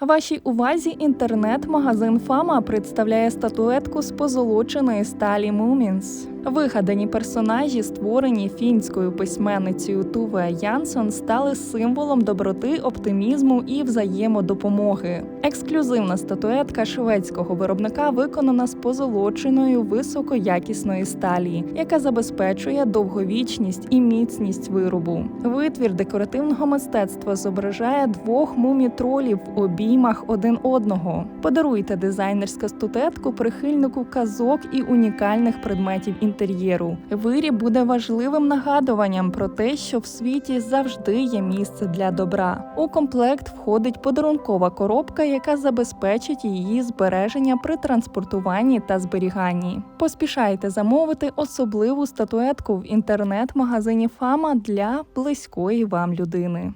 Вашій увазі інтернет-магазин Фама представляє статуетку з позолоченої сталі Мумінс. Вигадані персонажі, створені фінською письменницею Туве Янсон, стали символом доброти, оптимізму і взаємодопомоги. Ексклюзивна статуетка шведського виробника виконана з позолоченою високоякісної сталі, яка забезпечує довговічність і міцність виробу. Витвір декоративного мистецтва зображає двох мумітролів в обіймах один одного. Подаруйте дизайнерську статуетку прихильнику казок і унікальних предметів інтер'єру. Виріб буде важливим нагадуванням про те, що в світі завжди є місце для добра. У комплект входить подарункова коробка, яка забезпечить її збереження при транспортуванні та зберіганні. Поспішайте замовити особливу статуетку в інтернет-магазині Фама для близької вам людини.